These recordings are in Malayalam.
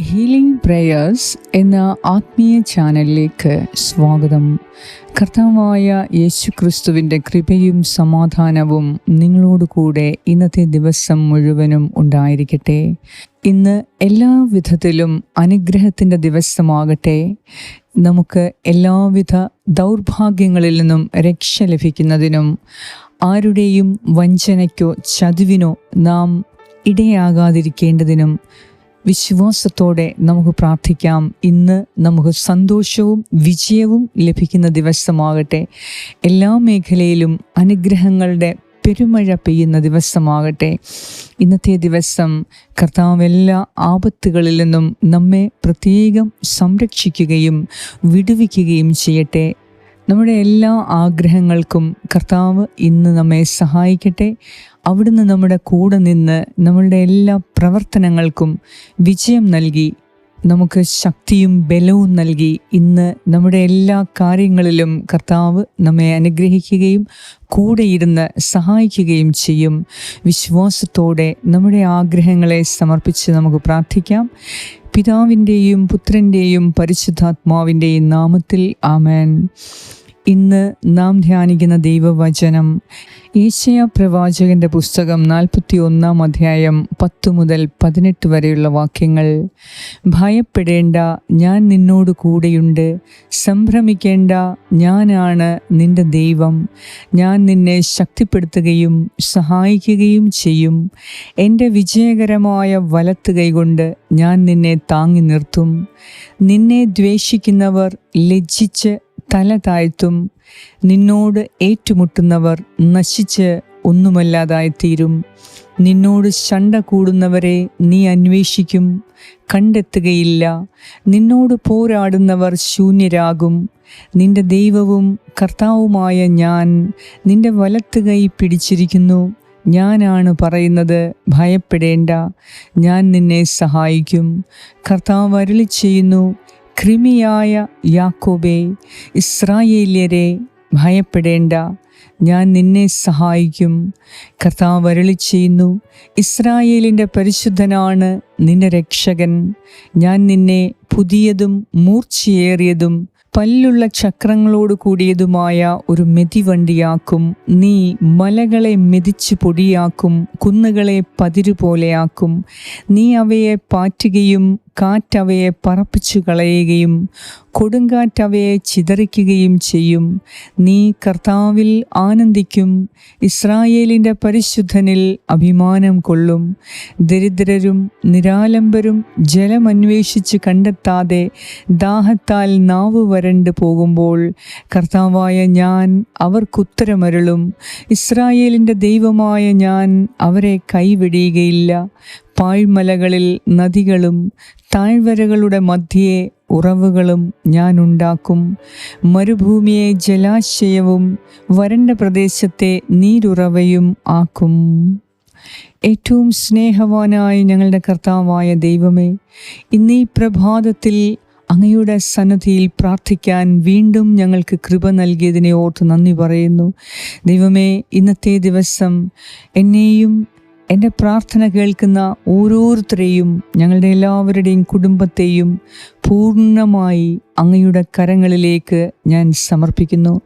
ഹീലിംഗ് പ്രേയേഴ്സ് എന്ന ആത്മീയ ചാനലിലേക്ക് സ്വാഗതം. കർത്താവായ യേശു ക്രിസ്തുവിന്റെ കൃപയും സമാധാനവും നിങ്ങളോട് കൂടെ ഇന്നത്തെ ദിവസം മുഴുവനും ഉണ്ടായിരിക്കട്ടെ. ഇന്ന് എല്ലാ വിധത്തിലും അനുഗ്രഹത്തിന്റെ ദിവസമാകട്ടെ. നമുക്ക് എല്ലാവിധ ദൗർഭാഗ്യങ്ങളിൽ നിന്നും രക്ഷ ലഭിക്കുന്നതിനും ആരുടെയും വഞ്ചനയ്ക്കോ ചതിവിനോ നാം ഇടയാകാതിരിക്കേണ്ടതിനും വിശ്വാസത്തോടെ നമുക്ക് പ്രാർത്ഥിക്കാം. ഇന്ന് നമുക്ക് സന്തോഷവും വിജയവും ലഭിക്കുന്ന ദിവസമാകട്ടെ. എല്ലാ മേഖലയിലും അനുഗ്രഹങ്ങളുടെ പെരുമഴ പെയ്യുന്ന ദിവസമാകട്ടെ. ഇന്നത്തെ ദിവസം കർത്താവ് എല്ലാ ആപത്തുകളിൽ നിന്നും നമ്മെ പ്രത്യേകം സംരക്ഷിക്കുകയും വിടുവിക്കുകയും ചെയ്യട്ടെ. നമ്മുടെ എല്ലാ ആഗ്രഹങ്ങൾക്കും കർത്താവ് ഇന്ന് നമ്മെ സഹായിക്കട്ടെ. അവിടുന്ന് നമ്മുടെ കൂടെ നിന്ന് നമ്മളുടെ എല്ലാ പ്രവർത്തനങ്ങൾക്കും വിജയം നൽകി നമുക്ക് ശക്തിയും ബലവും നൽകി ഇന്ന് നമ്മുടെ എല്ലാ കാര്യങ്ങളിലും കർത്താവ് നമ്മെ അനുഗ്രഹിക്കുകയും കൂടെ ഇരുന്ന് സഹായിക്കുകയും ചെയ്യും. വിശ്വാസത്തോടെ നമ്മുടെ ആഗ്രഹങ്ങളെ സമർപ്പിച്ച് നമുക്ക് പ്രാർത്ഥിക്കാം. പിതാവിന്റെയും പുത്രന്റെയും പരിശുദ്ധാത്മാവിന്റെയും നാമത്തിൽ ആമേൻ. ഇന്ന് നാം ധ്യാനിക്കുന്ന ദൈവവചനം ഈശയ പ്രവാചകന്റെ പുസ്തകം നാൽപ്പത്തി ഒന്നാം അധ്യായം പത്ത് മുതൽ പതിനെട്ട് വരെയുള്ള വാക്യങ്ങൾ. ഭയപ്പെടേണ്ട ഞാൻ നിന്നോട് കൂടെയുണ്ട്. സംഭ്രമിക്കേണ്ട ഞാനാണ് നിന്റെ ദൈവം. ഞാൻ നിന്നെ ശക്തിപ്പെടുത്തുകയും സഹായിക്കുകയും ചെയ്യും. എന്റെ വിജയകരമായ വലത്ത് കൈകൊണ്ട് ഞാൻ നിന്നെ താങ്ങി നിർത്തും. നിന്നെ ദ്വേഷിക്കുന്നവർ ലജ്ജിച്ച് തല താഴ്ത്തും. നിന്നോട് ഏറ്റുമുട്ടുന്നവർ നശിച്ച് ഒന്നുമല്ലാതായിത്തീരും. നിന്നോട് ശണ്ട കൂടുന്നവരെ നീ അന്വേഷിക്കും. കണ്ടെത്തുകയില്ല. നിന്നോട് പോരാടുന്നവർ ശൂന്യരാകും. നിന്റെ ദൈവവും കർത്താവുമായ ഞാൻ നിന്റെ വലത്ത് കൈ പിടിച്ചിരിക്കുന്നു. ഞാനാണ് പറയുന്നത് ഭയപ്പെടേണ്ട. ഞാൻ നിന്നെ സഹായിക്കും. കർത്താവ് അരളി ചെയ്യുന്നു കൃമിയായ യാക്കോബെ ഇസ്രായേല്യരെ ഭയപ്പെടേണ്ട. ഞാൻ നിന്നെ സഹായിക്കും. കർത്താവ് വരളി ചെയ്യുന്നു ഇസ്രായേലിന്റെ പരിശുദ്ധനാണ് നിന്റെ രക്ഷകൻ. ഞാൻ നിന്നെ പുതിയതും മൂർച്ചയേറിയതും പല്ലുള്ള ചക്രങ്ങളോട് കൂടിയതുമായ ഒരു മെതിവണ്ടിയാക്കും. നീ മലകളെ മെതിച്ച് പൊടിയാക്കും കുന്നുകളെ പതിരുപോലെയാക്കും നീ അവയെ പാറ്റുകയും കാറ്റവയെ പറപ്പിച്ചു കളയുകയും കൊടുങ്കാറ്റവയെ ചിതറിക്കുകയും ചെയ്യും. നീ കർത്താവിൽ ആനന്ദിക്കും. ഇസ്രായേലിന്റെ പരിശുദ്ധനിൽ അഭിമാനം കൊള്ളും. ദരിദ്രരും നിരാലംബരും ജലമന്വേഷിച്ച് കണ്ടെത്താതെ ദാഹത്താൽ നാവ് വരണ്ട് പോകുമ്പോൾ കർത്താവായ ഞാൻ അവർക്കുത്തരമരുളും. ഇസ്രായേലിന്റെ ദൈവമായ ഞാൻ അവരെ കൈവിടിയുകയില്ല പാഴ്മലകളിൽ നദികളും താഴ്വരകളുടെ മധ്യേ ഉറവുകളും ഞാൻ ഉണ്ടാക്കും. മരുഭൂമിയെ ജലാശയവും വരണ്ട പ്രദേശത്തെ നീരുറവയും ആക്കും. ഏറ്റവും സ്നേഹവാനായ ഞങ്ങളുടെ കർത്താവായ ദൈവമേ ഇന്നീ പ്രഭാതത്തിൽ അങ്ങയുടെ സന്നദ്ധിയിൽ പ്രാർത്ഥിക്കാൻ വീണ്ടും ഞങ്ങൾക്ക് കൃപ നൽകിയതിനെ ഓർത്ത് നന്ദി പറയുന്നു. ദൈവമേ ഇന്നത്തെ ദിവസം എന്നെയും എന്റെ പ്രാർത്ഥന കേൾക്കുന്ന ഓരോരുത്തരെയും ഞങ്ങളുടെ എല്ലാവരുടെയും കുടുംബത്തെയും പൂർണമായി അങ്ങയുടെ കരങ്ങളിലേക്ക് ഞാൻ സമർപ്പിക്കുന്നു.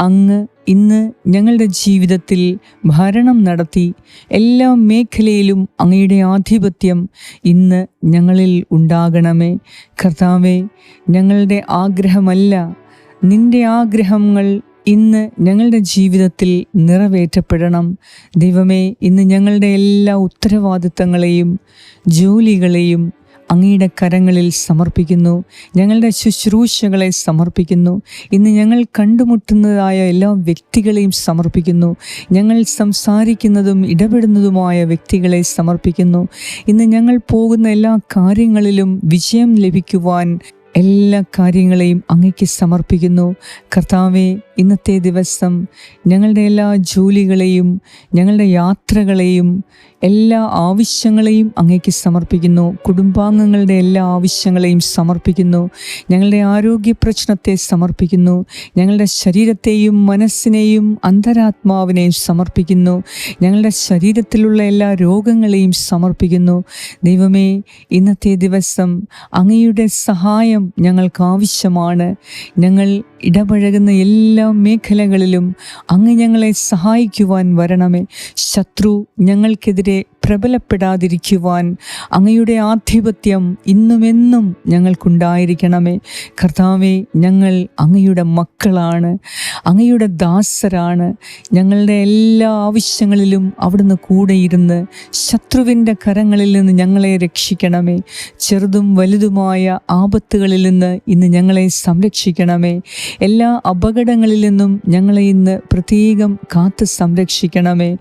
അങ്ങ് ഇന്ന് ഞങ്ങളുടെ ജീവിതത്തിൽ ഭരണം നടത്തി എല്ലാ മേഖലയിലും അങ്ങയുടെ ആധിപത്യം ഇന്ന് ഞങ്ങളിൽ ഉണ്ടാകണമേ. കർത്താവേ ഞങ്ങളുടെ ആഗ്രഹമല്ല നിന്റെ ആഗ്രഹങ്ങൾ ഇന്ന് ഞങ്ങളുടെ ജീവിതത്തിൽ നിറവേറ്റപ്പെടണം. ദൈവമേ ഇന്ന് ഞങ്ങളുടെ എല്ലാ ഉത്തരവാദിത്തങ്ങളെയും ജോലികളെയും അങ്ങയുടെ കരങ്ങളിൽ സമർപ്പിക്കുന്നു. ഞങ്ങളുടെ ശുശ്രൂഷകളെ സമർപ്പിക്കുന്നു. ഇന്ന് ഞങ്ങൾ കണ്ടുമുട്ടുന്നതായ എല്ലാ വ്യക്തികളെയും സമർപ്പിക്കുന്നു. ഞങ്ങൾ സംസാരിക്കുന്നതും ഇടപെടുന്നതുമായ വ്യക്തികളെ സമർപ്പിക്കുന്നു. ഇന്ന് ഞങ്ങൾ പോകുന്ന എല്ലാ കാര്യങ്ങളിലും വിജയം ലഭിക്കുവാൻ എല്ലാ കാര്യങ്ങളെയും അങ്ങയ്ക്ക് സമർപ്പിക്കുന്നു. കർത്താവെ ഇന്നത്തെ ദിവസം ഞങ്ങളുടെ എല്ലാ ജോലികളെയും ഞങ്ങളുടെ യാത്രകളെയും എല്ലാ ആവശ്യങ്ങളെയും അങ്ങേക്ക് സമർപ്പിക്കുന്നു. കുടുംബാംഗങ്ങളുടെ എല്ലാ ആവശ്യങ്ങളെയും സമർപ്പിക്കുന്നു. ഞങ്ങളുടെ ആരോഗ്യ പ്രശ്നത്തെ സമർപ്പിക്കുന്നു. ഞങ്ങളുടെ ശരീരത്തെയും മനസ്സിനെയും അന്തരാത്മാവിനെയും സമർപ്പിക്കുന്നു. ഞങ്ങളുടെ ശരീരത്തിലുള്ള എല്ലാ രോഗങ്ങളെയും സമർപ്പിക്കുന്നു. ദൈവമേ ഇന്നത്തെ ദിവസം അങ്ങയുടെ സഹായം ഞങ്ങൾക്ക് ആവശ്യമാണ് ഞങ്ങൾ ഇടപഴകുന്ന എല്ലാ മേഖലകളിലും അങ്ങ് ഞങ്ങളെ സഹായിക്കുവാൻ വരണമേ. ശത്രു ഞങ്ങൾക്കെതിരെ പ്രബലപ്പെടാതിരിക്കുവാൻ അങ്ങയുടെ ആധിപത്യം ഇന്നുമെന്നും ഞങ്ങൾക്കുണ്ടായിരിക്കണമേ. കർത്താവെ ഞങ്ങൾ അങ്ങയുടെ മക്കളാണ് അങ്ങയുടെ ദാസരാണ്. ഞങ്ങളുടെ എല്ലാ ആവശ്യങ്ങളിലും അവിടുന്ന് കൂടെയിരുന്ന് ശത്രുവിന്റെ കരങ്ങളിൽ നിന്ന് ഞങ്ങളെ രക്ഷിക്കണമേ. ചെറുതും വലുതുമായ ആപത്തുകളിൽ നിന്ന് ഇന്ന് ഞങ്ങളെ സംരക്ഷിക്കണമേ. എല്ലാ അപകടങ്ങളിൽ നിന്നും ഞങ്ങളെ ഇന്ന് പ്രത്യേകം കാത്ത് സംരക്ഷിക്കണമേ.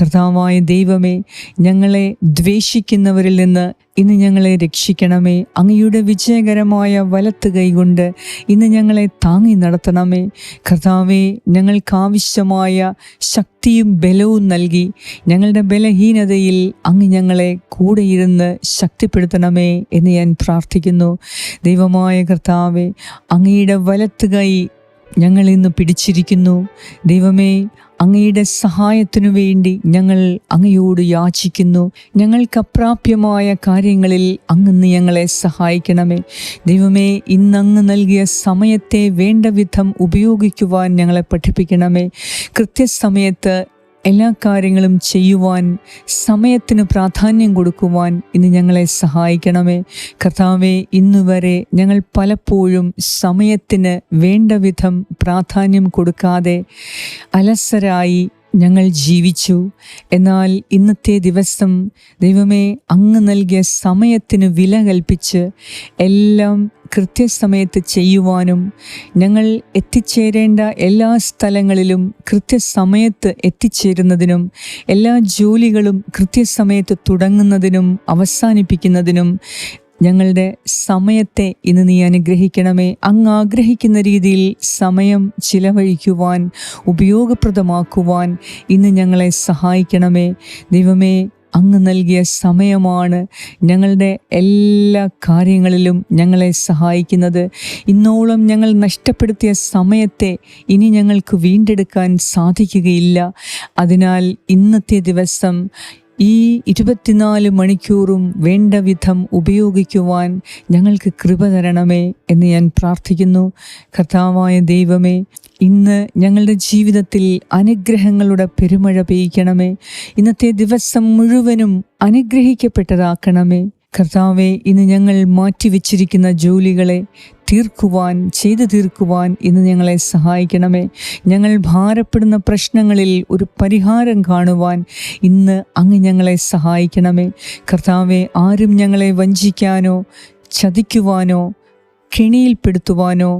കർത്താവായ ദൈവമേ ഞങ്ങളെ ദ്വേഷിക്കുന്നവരിൽ നിന്ന് ഇന്ന് ഞങ്ങളെ രക്ഷിക്കണമേ. അങ്ങയുടെ വിജയകരമായ വലത്ത് കൈകൊണ്ട് ഇന്ന് ഞങ്ങളെ താങ്ങി നടത്തണമേ. കർത്താവെ ഞങ്ങൾക്കാവശ്യമായ ശക്തിയും ബലവും നൽകി. ഞങ്ങളുടെ ബലഹീനതയിൽ അങ്ങ് ഞങ്ങളെ കൂടെ ഇരുന്ന് ശക്തിപ്പെടുത്തണമേ എന്ന് ഞാൻ പ്രാർത്ഥിക്കുന്നു. ദൈവമായ കർത്താവെ അങ്ങയുടെ വലത്ത് കൈ ഞങ്ങൾ ഇന്ന് പിടിച്ചിരിക്കുന്നു. ദൈവമേ അങ്ങയുടെ സഹായത്തിനു വേണ്ടി ഞങ്ങൾ അങ്ങയോട് യാചിക്കുന്നു. ഞങ്ങൾക്ക് അപ്രാപ്യമായ കാര്യങ്ങളിൽ അങ്ങ് ഞങ്ങളെ സഹായിക്കണമേ. ദൈവമേ ഇന്നങ്ങ് നൽകിയ സമയത്തെ വേണ്ട വിധം ഉപയോഗിക്കുവാൻ ഞങ്ങളെ പഠിപ്പിക്കണമേ. കൃത്യസമയത്ത് എല്ലാ കാര്യങ്ങളും ചെയ്യുവാൻ സമയത്തിന് പ്രാധാന്യം കൊടുക്കുവാൻ ഇന്ന് ഞങ്ങളെ സഹായിക്കണമേ. കർത്താവെ ഇന്നുവരെ ഞങ്ങൾ പലപ്പോഴും സമയത്തിന് വേണ്ട വിധം പ്രാധാന്യം കൊടുക്കാതെ അലസരായി ഞങ്ങൾ ജീവിച്ചു. എന്നാൽ ഇന്നത്തെ ദിവസം ദൈവമേ അങ്ങ് നൽകിയ സമയത്തിന് വില കൽപ്പിച്ച് എല്ലാം കൃത്യസമയത്ത് ചെയ്യുവാനും ഞങ്ങൾ എത്തിച്ചേരേണ്ട എല്ലാ സ്ഥലങ്ങളിലും കൃത്യസമയത്ത് എത്തിച്ചേരുന്നതിനും എല്ലാ ജോലികളും കൃത്യസമയത്ത് തുടങ്ങുന്നതിനും അവസാനിപ്പിക്കുന്നതിനും ഞങ്ങളുടെ സമയത്തെ ഇന്ന് നീ അനുഗ്രഹിക്കണമേ. അങ്ങ് ആഗ്രഹിക്കുന്ന രീതിയിൽ സമയം ചിലവഴിക്കുവാൻ ഉപയോഗപ്രദമാക്കുവാൻ ഇന്ന് ഞങ്ങളെ സഹായിക്കണമേ. ദൈവമേ അങ്ങ് നൽകിയ സമയമാണ് ഞങ്ങളുടെ എല്ലാ കാര്യങ്ങളിലും ഞങ്ങളെ സഹായിക്കുന്നത്. ഇന്നോളം ഞങ്ങൾ നഷ്ടപ്പെടുത്തിയ സമയത്തെ ഇനി ഞങ്ങൾക്ക് വീണ്ടെടുക്കാൻ സാധിക്കുകയില്ല. അതിനാൽ ഇന്നത്തെ ദിവസം ഈ ഇരുപത്തിനാല് മണിക്കൂറും വേണ്ട വിധം ഉപയോഗിക്കുവാൻ ഞങ്ങൾക്ക് കൃപ തരണമേ എന്ന് ഞാൻ പ്രാർത്ഥിക്കുന്നു. കർത്താവായ ദൈവമേ ഇന്ന് ഞങ്ങളുടെ ജീവിതത്തിൽ അനുഗ്രഹങ്ങളുടെ പെരുമഴ പെയ്യിക്കണമേ. ഇന്നത്തെ ദിവസം മുഴുവനും അനുഗ്രഹിക്കപ്പെട്ടതാക്കണമേ. കർത്താവെ ഇന്ന് ഞങ്ങൾ മാറ്റിവെച്ചിരിക്കുന്ന ജോലികളെ തീർക്കുവാൻ ചെയ്തു തീർക്കുവാൻ ഇന്ന് ഞങ്ങളെ സഹായിക്കണമേ. ഞങ്ങൾ ഭാരപ്പെടുന്ന പ്രശ്നങ്ങളിൽ ഒരു പരിഹാരം കാണുവാൻ ഇന്ന് അങ്ങ് ഞങ്ങളെ സഹായിക്കണമേ. കർത്താവെ ആരും ഞങ്ങളെ വഞ്ചിക്കാനോ ചതിക്കുവാനോ കെണിയിൽപ്പെടുത്തുവാനോ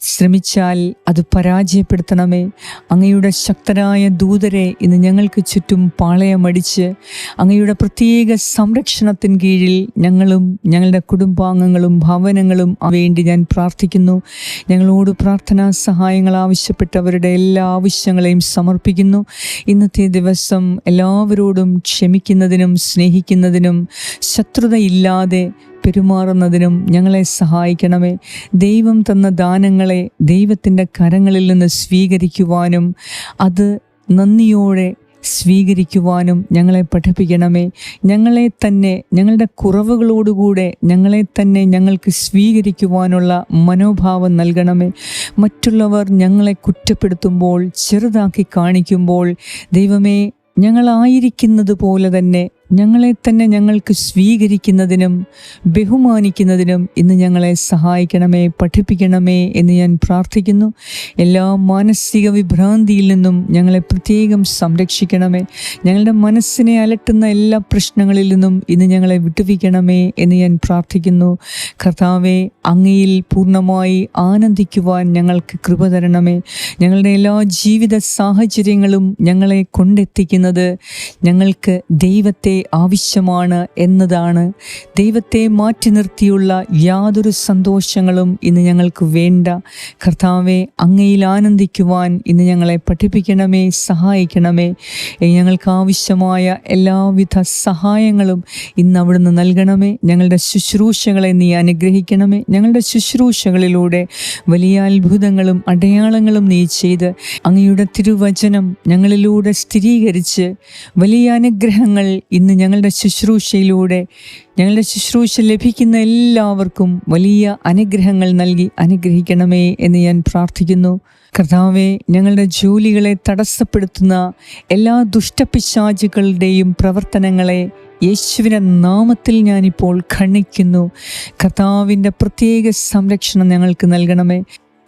ശ്രമിച്ചാൽ അത് പരാജയപ്പെടുത്തണമേ. അങ്ങയുടെ ശക്തരായ ദൂതരെ ഇന്ന് ഞങ്ങൾക്ക് ചുറ്റും പാളയമടിച്ച് അങ്ങയുടെ പ്രത്യേക സംരക്ഷണത്തിൻ കീഴിൽ ഞങ്ങളും ഞങ്ങളുടെ കുടുംബാംഗങ്ങളും ഭവനങ്ങളും വേണ്ടി ഞാൻ പ്രാർത്ഥിക്കുന്നു. ഞങ്ങളോട് പ്രാർത്ഥനാ സഹായങ്ങൾ ആവശ്യപ്പെട്ടവരുടെ എല്ലാ ആവശ്യങ്ങളെയും സമർപ്പിക്കുന്നു. ഇന്നത്തെ ദിവസം എല്ലാവരോടും ക്ഷമിക്കുന്നതിനും സ്നേഹിക്കുന്നതിനും ശത്രുതയില്ലാതെ പെരുമാറുന്നതിനും ഞങ്ങളെ സഹായിക്കണമേ. ദൈവം തന്ന ദാനങ്ങളെ ദൈവത്തിന്റെ കരങ്ങളിൽ നിന്ന് സ്വീകരിക്കുവാനും അത് നന്ദിയോടെ സ്വീകരിക്കുവാനും ഞങ്ങളെ പഠിപ്പിക്കണമേ. ഞങ്ങളെ തന്നെ ഞങ്ങളുടെ കുറവുകളോടുകൂടെ ഞങ്ങളെ തന്നെ ഞങ്ങൾക്ക് സ്വീകരിക്കുവാനുള്ള മനോഭാവം നൽകണമേ. മറ്റുള്ളവർ ഞങ്ങളെ കുറ്റപ്പെടുത്തുമ്പോൾ ചെറുതാക്കി കാണിക്കുമ്പോൾ ദൈവമേ ഞങ്ങളായിരിക്കുന്നത് പോലെ തന്നെ ഞങ്ങളെ തന്നെ ഞങ്ങൾക്ക് സ്വീകരിക്കുന്നതിനും ബഹുമാനിക്കുന്നതിനും ഇന്ന് ഞങ്ങളെ സഹായിക്കണമേ പഠിപ്പിക്കണമേ എന്ന് ഞാൻ പ്രാർത്ഥിക്കുന്നു. എല്ലാ മാനസിക വിഭ്രാന്തിയിൽ നിന്നും ഞങ്ങളെ പ്രത്യേകം സംരക്ഷിക്കണമേ. ഞങ്ങളുടെ മനസ്സിനെ അലട്ടുന്ന എല്ലാ പ്രശ്നങ്ങളിൽ നിന്നും ഇന്ന് ഞങ്ങളെ വിട്ടുവിക്കണമേ എന്ന് ഞാൻ പ്രാർത്ഥിക്കുന്നു. കർത്താവെ അങ്ങയിൽ പൂർണമായി ആനന്ദിക്കുവാൻ ഞങ്ങൾക്ക് കൃപ തരണമേ. ഞങ്ങളുടെ എല്ലാ ജീവിത സാഹചര്യങ്ങളും ഞങ്ങളെ കൊണ്ടെത്തിക്കുന്നത് ഞങ്ങൾക്ക് ദൈവത്തെ ആവശ്യമാണ് എന്നതാണ്. ദൈവത്തെ മാറ്റി നിർത്തിയുള്ള യാതൊരു സന്തോഷങ്ങളും ഇന്ന് ഞങ്ങൾക്ക് വേണ്ട. കർത്താവെ അങ്ങയിൽ ആനന്ദിക്കുവാൻ ഇന്ന് ഞങ്ങളെ പഠിപ്പിക്കണമേ സഹായിക്കണമേ. ഞങ്ങൾക്ക് ആവശ്യമായ എല്ലാവിധ സഹായങ്ങളും ഇന്ന് അവിടുന്ന് നൽകണമേ. ഞങ്ങളുടെ ശുശ്രൂഷകളെ നീ അനുഗ്രഹിക്കണമേ. ഞങ്ങളുടെ ശുശ്രൂഷകളിലൂടെ വലിയ അത്ഭുതങ്ങളും അടയാളങ്ങളും നീ ചെയ്ത് അങ്ങയുടെ തിരുവചനം ഞങ്ങളിലൂടെ സ്ഥിരീകരിച്ച് വലിയ അനുഗ്രഹങ്ങൾ ഇന്ന് ഞങ്ങളുടെ ശുശ്രൂഷയിലൂടെ ഞങ്ങളുടെ ശുശ്രൂഷ ലഭിക്കുന്ന എല്ലാവർക്കും വലിയ അനുഗ്രഹങ്ങൾ നൽകി അനുഗ്രഹിക്കണമേ എന്ന് ഞാൻ പ്രാർത്ഥിക്കുന്നു. കർത്താവെ ഞങ്ങളുടെ ജോലികളെ തടസ്സപ്പെടുത്തുന്ന എല്ലാ ദുഷ്ടപിശാചികളുടെയും പ്രവർത്തനങ്ങളെ യേശുവിന്റെ നാമത്തിൽ ഞാനിപ്പോൾ ഖണ്ണിക്കുന്നു കർത്താവിന്റെ പ്രത്യേക സംരക്ഷണം ഞങ്ങൾക്ക് നൽകണമേ.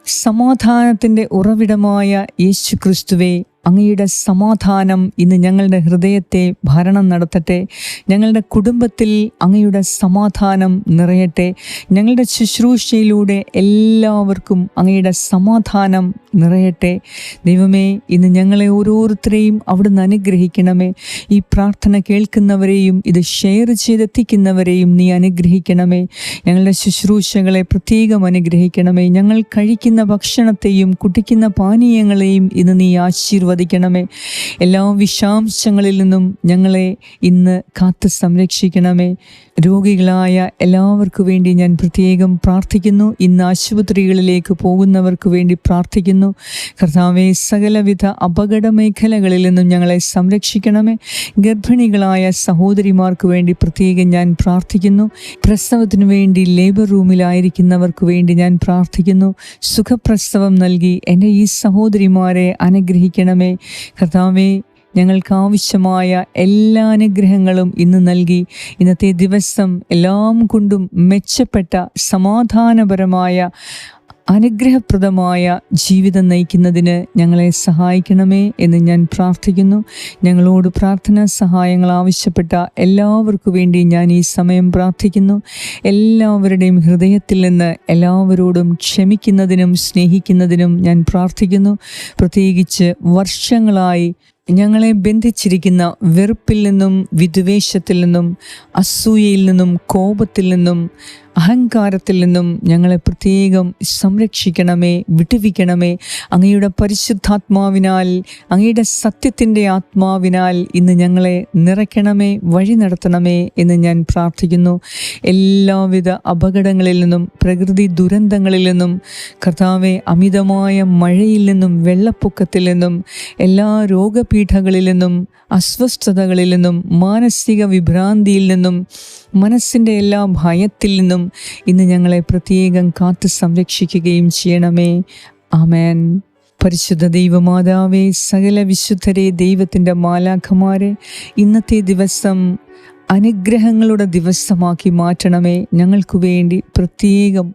സമാധാനത്തിന്റെ ഉറവിടമായ യേശു ക്രിസ്തുവെ അങ്ങയുടെ സമാധാനം ഇന്ന് ഞങ്ങളുടെ ഹൃദയത്തെ ഭരണം നടത്തട്ടെ. ഞങ്ങളുടെ കുടുംബത്തിൽ അങ്ങയുടെ സമാധാനം നിറയട്ടെ. ഞങ്ങളുടെ ശുശ്രൂഷയിലൂടെ എല്ലാവർക്കും അങ്ങയുടെ സമാധാനം നിറയട്ടെ. ദൈവമേ ഇന്ന് ഞങ്ങളെ ഓരോരുത്തരെയും അവിടുന്ന് അനുഗ്രഹിക്കണമേ. ഈ പ്രാർത്ഥന കേൾക്കുന്നവരെയും ഇത് ഷെയർ ചെയ്തെത്തിക്കുന്നവരെയും നീ അനുഗ്രഹിക്കണമേ. ഞങ്ങളുടെ ശുശ്രൂഷകളെ പ്രത്യേകം അനുഗ്രഹിക്കണമേ. ഞങ്ങൾ കഴിക്കുന്ന ഭക്ഷണത്തെയും കുടിക്കുന്ന പാനീയങ്ങളെയും ഇന്ന് നീ ആശീർവദിക്കണമേ എല്ലാ വിഷാംശങ്ങളിൽ നിന്നും ഞങ്ങളെ ഇന്ന് കാത്ത് സംരക്ഷിക്കണമേ. രോഗികളായ എല്ലാവർക്കു വേണ്ടി ഞാൻ പ്രത്യേകം പ്രാർത്ഥിക്കുന്നു. ഇന്ന് ആശുപത്രികളിലേക്ക് പോകുന്നവർക്ക് വേണ്ടി പ്രാർത്ഥിക്കുന്നു. കർത്താവെ സകലവിധ അപകട മേഖലകളിൽ നിന്നും ഞങ്ങളെ സംരക്ഷിക്കണമേ. ഗർഭിണികളായ സഹോദരിമാർക്ക് വേണ്ടി പ്രത്യേകം ഞാൻ പ്രാർത്ഥിക്കുന്നു. പ്രസവത്തിനു വേണ്ടി ലേബർ റൂമിലായിരിക്കുന്നവർക്ക് വേണ്ടി ഞാൻ പ്രാർത്ഥിക്കുന്നു. സുഖപ്രസവം നൽകി എന്റെ ഈ സഹോദരിമാരെ അനുഗ്രഹിക്കണമേ. കർത്താവെ ഞങ്ങൾക്ക് ആവശ്യമായ എല്ലാ അനുഗ്രഹങ്ങളും ഇന്ന് നൽകി. ഇന്നത്തെ ദിവസം എല്ലാം കൊണ്ടും മെച്ചപ്പെട്ട സമാധാനപരമായ അനുഗ്രഹപ്രദമായ ജീവിതം നയിക്കുന്നതിന് ഞങ്ങളെ സഹായിക്കണമേ എന്ന് ഞാൻ പ്രാർത്ഥിക്കുന്നു. ഞങ്ങളോട് പ്രാർത്ഥനാ സഹായങ്ങൾ ആവശ്യപ്പെട്ട എല്ലാവർക്കു വേണ്ടി ഞാൻ ഈ സമയം പ്രാർത്ഥിക്കുന്നു. എല്ലാവരുടെയും ഹൃദയത്തിൽ നിന്ന് എല്ലാവരോടും ക്ഷമിക്കുന്നതിനും സ്നേഹിക്കുന്നതിനും ഞാൻ പ്രാർത്ഥിക്കുന്നു. പ്രത്യേകിച്ച് വർഷങ്ങളായി ഞങ്ങളെ ബന്ധിച്ചിരിക്കുന്ന വെറുപ്പിൽ നിന്നും വിദ്വേഷത്തിൽ നിന്നും അസൂയയിൽ നിന്നും കോപത്തിൽ നിന്നും അഹങ്കാരത്തിൽ നിന്നും ഞങ്ങളെ പ്രത്യേകം സംരക്ഷിക്കണമേ വിട്ടുവിക്കണമേ അങ്ങയുടെ പരിശുദ്ധാത്മാവിനാൽ അങ്ങയുടെ സത്യത്തിന്റെ ആത്മാവിനാൽ ഇന്ന് ഞങ്ങളെ നിറയ്ക്കണമേ വഴി നടത്തണമേ എന്ന് ഞാൻ പ്രാർത്ഥിക്കുന്നു. എല്ലാവിധ അപകടങ്ങളിൽ നിന്നും പ്രകൃതി ദുരന്തങ്ങളിൽ നിന്നും കർത്താവെ അമിതമായ മഴയിൽ നിന്നും വെള്ളപ്പൊക്കത്തിൽ നിന്നും എല്ലാ രോഗപീഠകളിൽ നിന്നും അസ്വസ്ഥതകളിൽ നിന്നും മാനസിക വിഭ്രാന്തിയിൽ നിന്നും മനസ്സിന്റെ എല്ലാ ഭയത്തിൽ നിന്നും ഇന്ന് ഞങ്ങളെ പ്രത്യേകം കാത്തു സംരക്ഷിക്കുകയും ചെയ്യണമേ. ആമേൻ. പരിശുദ്ധ ദൈവമാതാവേ സകല വിശുദ്ധരെ ദൈവത്തിന്റെ മാലാഖമാരെ ഇന്നത്തെ ദിവസം അനുഗ്രഹങ്ങളുടെ ദിവസമാക്കി മാറ്റണമേ. ഞങ്ങൾക്ക് വേണ്ടി പ്രത്യേകം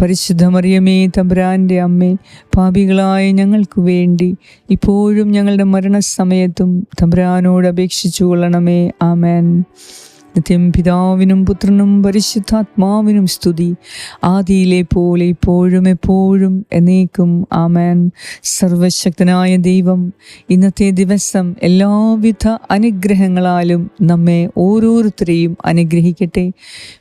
പരിശുദ്ധ മറിയമേ തമ്പുരാന്റെ അമ്മേ പാപികളായ ഞങ്ങൾക്ക് വേണ്ടി ഇപ്പോഴും ഞങ്ങളുടെ മരണസമയത്തും തമ്പുരാനോട് അപേക്ഷിച്ചു കൊള്ളണമേ. ആമേൻ. നിത്യം പിതാവിനും പുത്രനും പരിശുദ്ധാത്മാവിനും സ്തുതി. ആദിയിലെ പോലെ ഇപ്പോഴും എപ്പോഴും എന്നേക്കും ആമേൻ. സർവശക്തനായ ദൈവം ഇന്നത്തെ ദിവസം എല്ലാവിധ അനുഗ്രഹങ്ങളാലും നമ്മെ ഓരോരുത്തരെയും അനുഗ്രഹിക്കട്ടെ.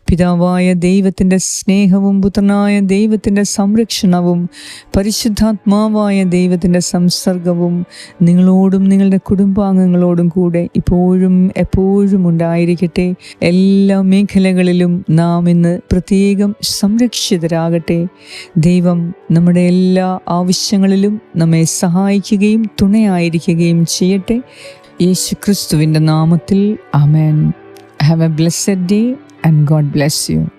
പിതാവായ ദൈവത്തിന്റെ സ്നേഹവും പുത്രനായ ദൈവത്തിന്റെ സംരക്ഷണവും പരിശുദ്ധാത്മാവായ ദൈവത്തിന്റെ സംസർഗവും നിങ്ങളോടും നിങ്ങളുടെ കുടുംബാംഗങ്ങളോടും കൂടെ ഇപ്പോഴും എപ്പോഴും ഉണ്ടായിരിക്കട്ടെ. എല്ലാ മേഖലകളിലും നാം ഇന്ന് പ്രത്യേകം സംരക്ഷിതരാകട്ടെ. ദൈവം നമ്മുടെ എല്ലാ ആവശ്യങ്ങളിലും നമ്മെ സഹായിക്കുകയും തുണയായിരിക്കുകയും ചെയ്യട്ടെ. യേശു ക്രിസ്തുവിന്റെ നാമത്തിൽ amen have a blessed day and God bless you.